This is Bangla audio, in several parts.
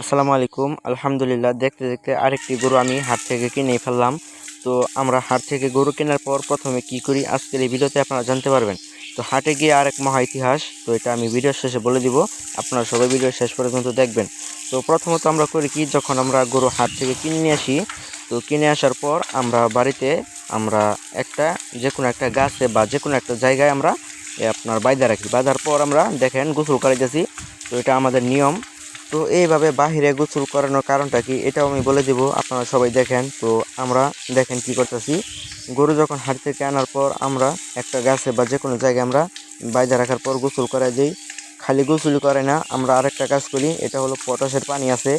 আসসালামু আলাইকুম। আলহামদুলিল্লাহ, দেখতে দেখতে আরেকটি গরু আমি হাট থেকে কিনে ফেললাম। তো আমরা হাট থেকে গরু কেনার পর প্রথমে কি করি? আজকের এই ভিডিওতে আপনারা জানতে পারবেন। তো হাটে গিয়ে আরেক মহা ইতিহাস, তো এটা আমি ভিডিওর শেষে বলে দিব। আপনারা সবাই ভিডিও শেষ পর্যন্ত দেখবেন। তো প্রথমত আমরা করি কি? যখন আমরা গরু হাট থেকে কিনে নিয়ে আসি, তো কিনে আসার পর আমরা বাড়িতে আমরা একটা যে কোনো একটা গাছে বা যে কোনো একটা জায়গায় আমরা আপনার বাইদা রাখি। বাঁধার পর আমরা দেখেন গোসল করাইতেছি। তো এটা আমাদের নিয়ম। তো এইভাবে বাহিরে গোসল করানোর কারণটা কি? এটাও আমি বলে দেব, আপনারা সবাই দেখেন। তো আমরা দেখেন কি করতেছি। গরু যখন হাট থেকে আনার পর আমরা একটা গাছে বা যে কোনো জায়গায় আমরা বাইরে রাখার পর গোসল করা দিই। খালি গোসল করে না, আমরা আরেকটা কাজ করি, এটা হলো পটাশের পানি আছে।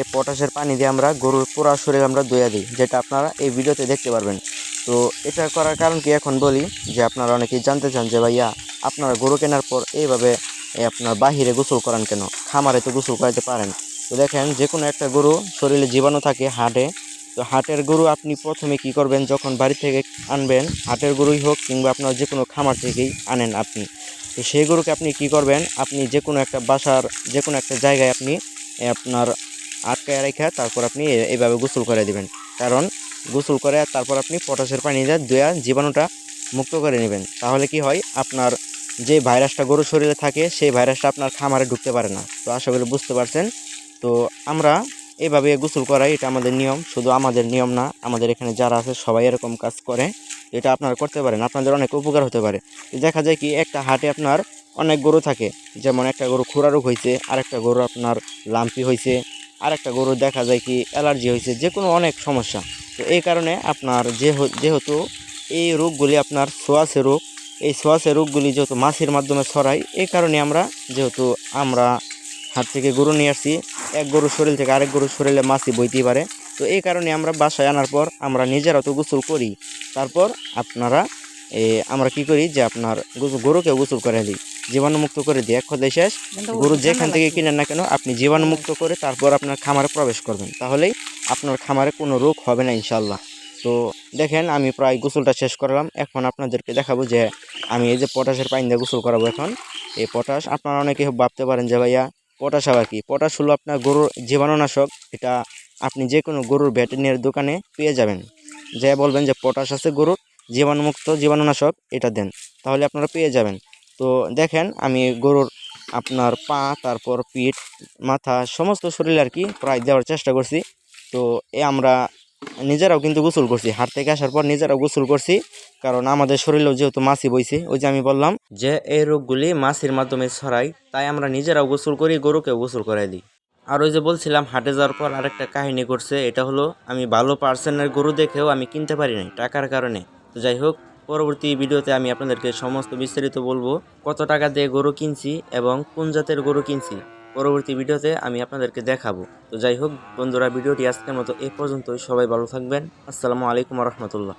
এই পটাশের পানি দিয়ে আমরা গরুর পুরা শরীর আমরা ধুয়ে দিই, যেটা আপনারা এই ভিডিওতে দেখতে পারবেন। তো এটা করার কারণ কি এখন বলি, যে আপনারা অনেকেই জানতে চান যে ভাইয়া, আপনারা গরু কেনার পর এইভাবে এই আপনার বাহিরে গোসল করান কেন? খামারে তো গোসল করাতে পারেন। তো দেখেন যে কোনো একটা গরু শরীরে জীবাণু থাকে হাটে। তো হাটের গরু আপনি প্রথমে কি করবেন? যখন বাড়ি থেকে আনবেন, হাটের গরুই হোক কিংবা আপনার যে কোনো খামার থেকেই আনেন আপনি। তো সেই গরুকে আপনি কি করবেন? আপনি যে কোনো একটা বাসার যে কোনো একটা জায়গায় আপনি আপনার আটকায় রেখে তারপর আপনি এইভাবে গোসল করে দিবেন। কারণ গোসল করে তারপর আপনি পটাশের পানি দিয়ে ধুয়ে জীবাণুটা মুক্ত করে নেবেন। তাহলে কি হয়? আপনার যে ভাইরাসটা গরুর শরীরে থাকে, সেই ভাইরাসটা আপনার খামারে ঢুকতে পারে না। তো আশা করি বুঝতে পারছেন। তো আমরা এভাবে গোসল করাই, এটা আমাদের নিয়ম। শুধু আমাদের নিয়ম না, আমাদের এখানে যারা আছে সবাই এরকম কাজ করে। এটা আপনারা করতে পারেন, আপনাদের অনেক উপকার হতে পারে। দেখা যায় কি, একটা হাটে আপনার অনেক গরু থাকে। যেমন একটা গরু খুরা রোগ হয়েছে আরেকটা গরু আপনার লাম্পি হয়েছে আরেকটা গরু দেখা যায় কি অ্যালার্জি হয়েছে যে কোনো অনেক সমস্যা। তো এই কারণে আপনার যেহেতু এই রোগগুলি আপনার সোয়াশে রোগ এই সোয়াশে রোগগুলি যেহেতু মাছির মাধ্যমে ছড়ায় এই কারণে আমরা যেহেতু আমরা হাত থেকে গরু নিয়ে আসছি এক গরুর শরীর থেকে আরেক গরুর শরীরে মাছি বইতেই পারে। তো এই কারণে আমরা বাসায় আনার পর আমরা নিজেরা তো গোসল করি। তারপর আপনারা এ, আমরা কি করি যে আপনার গরুকে গোসল করে দিই। জীবাণুমুক্ত করে দিই। এক কথায় শেষ গরু যেখান থেকে কিনেন না কেন আপনি জীবাণুমুক্ত করে তারপর আপনার খামারে প্রবেশ করবেন। তাহলেই আপনার খামারে কোনো রোগ হবে না ইনশাল্লাহ তো দেখেন, আমি প্রায় গোসলটা শেষ করলাম। এখন আপনাদেরকে দেখাবো যে আমি এই যে পটাশের পানি দিয়ে গোসল করাবো এখন। এই পটাশ, আপনারা অনেকে ভাবতে পারেন যে ভাইয়া, পটাশ আবার কি? পটাশ হলো আপনার গরুর জীবাণুনাশক। এটা আপনি যে কোনো গরুর ভেটেরিনারি দোকানে পেয়ে যাবেন। যে বলবেন যে পটাশ আছে গরুর, জীবাণুমুক্ত জীবাণুনাশক, এটা দেন। তাহলে আপনারা পেয়ে যাবেন। তো দেখেন, আমি গরুর আপনার পা, তারপর পিঠ, মাথা, সমস্ত শরীর আর কি প্রায় দেওয়ার চেষ্টা করছি। তো এ আমরা নিজেরাও কিন্তু গোসল করছি। হাট থেকে আসার পর নিজেরাও গোসল করছি, কারণ আমাদের শরীরেও যেহেতু মাছি বইছে, ওই যে আমি বললাম যে এই রোগগুলি মাছির মাধ্যমে ছড়ায়, তাই আমরা নিজেরাও গোসল করি, গরুকেও গোসল করাই দিই। আর ওই যে বলছিলাম, হাটে যাওয়ার পর আরেকটা কাহিনী করছে এটা হলো আমি ভালো পার্সেন্টের গরু দেখেও আমি কিনতে পারি নাই, টাকার কারণে। তো যাই হোক, পরবর্তী ভিডিওতে আমি আপনাদেরকে সমস্ত বিস্তারিত বলব, কত টাকা দিয়ে গরু কিনছি এবং কোন জাতের গরু কিনছি। পরবর্তী ভিডিওতে আমি আপনাদেরকে দেখাবো। তো যাই হোক, বন্ধুরা, ভিডিওটি আজকের মতো এ পর্যন্তই। সবাই ভালো থাকবেন। আসসালামু আলাইকুম রহমতুল্লাহ।